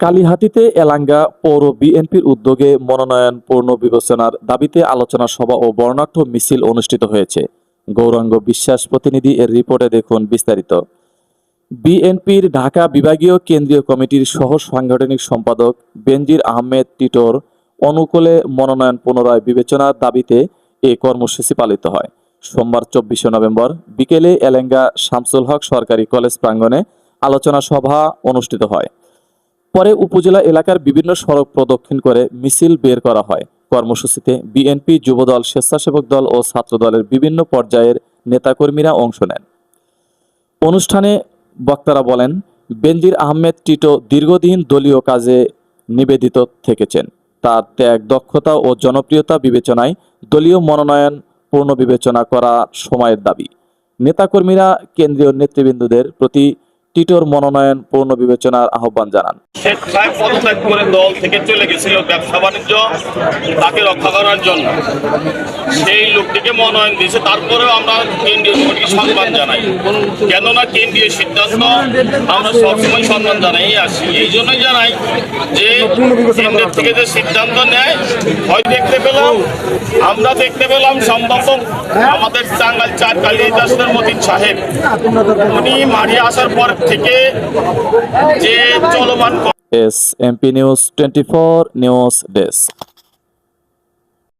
কালিহাতিতে Elanga পৌর বিএনপির উদ্যোগে মনোনয়ন পুনর্বিবেচনার দাবিতে আলোচনা সভা ও বর্ণাঢ্য মিছিল অনুষ্ঠিত হয়েছে। গৌরাঙ্গ বিশ্বাস প্রতিনিধি এর রিপোর্টে দেখুন বিস্তারিত। বিএনপির ঢাকা বিভাগীয় কেন্দ্রীয় কমিটির সহ সাংগঠনিক সম্পাদক বেনজির আহমেদ টিটোর অনুকূলে মনোনয়ন পুনরায় বিবেচনার দাবিতে এ কর্মসূচি পালিত হয়। সোমবার চব্বিশে নভেম্বর বিকেলে এলেঙ্গা শামসুল হক সরকারি কলেজ প্রাঙ্গণে আলোচনা সভা অনুষ্ঠিত হয়। পরে উপজেলা এলাকার বিভিন্ন সড়ক প্রদক্ষিণ করে মিছিল বের করা হয়। কর্মসূচিতে বিএনপি যুবদল, স্বেচ্ছাসেবক দল ও ছাত্র দলের বিভিন্ন পর্যায়ের নেতাকর্মীরা অংশ নেন। অনুষ্ঠানে বক্তারা বলেন, বেনজির আহমেদ টিটো দীর্ঘদিন দলীয় কাজে নিবেদিত থেকেছেন। তার ত্যাগ, দক্ষতা ও জনপ্রিয়তা বিবেচনায় দলীয় মনোনয়ন পুনর্বিবেচনা করা সময়ের দাবি। নেতাকর্মীরা কেন্দ্রীয় নেতৃবৃন্দদের প্রতি টিটোর মনোনয়ন, পূর্ণ বিবেচনার আহ্বান জানান। শেখ করে দল থেকে চলে গেছিল ব্যবসা বাণিজ্য, তাকে রক্ষা করার জন্য। সেই লোকটিকে মনোনয়ন দিয়েছে। তারপরেও আমরা কেন্দ্রীয় কমিটিকে সম্মান জানাই। কেননা কেন্দ্রীয় সিদ্ধান্ত আমরা সবসময় সম্মান জানাই আসি। এই জন্যই জানাই যে কেন্দ্রের থেকে যে সিদ্ধান্ত নেয়, হয় দেখতে পেলাম, আমরা দেখতে পেলাম সম্ভব আমাদের টাঙ্গাল চার কালিদাসের মতিন সাহেব। উনি মারি আসার পর থেকে যে চলমান S MP news twenty four news desk.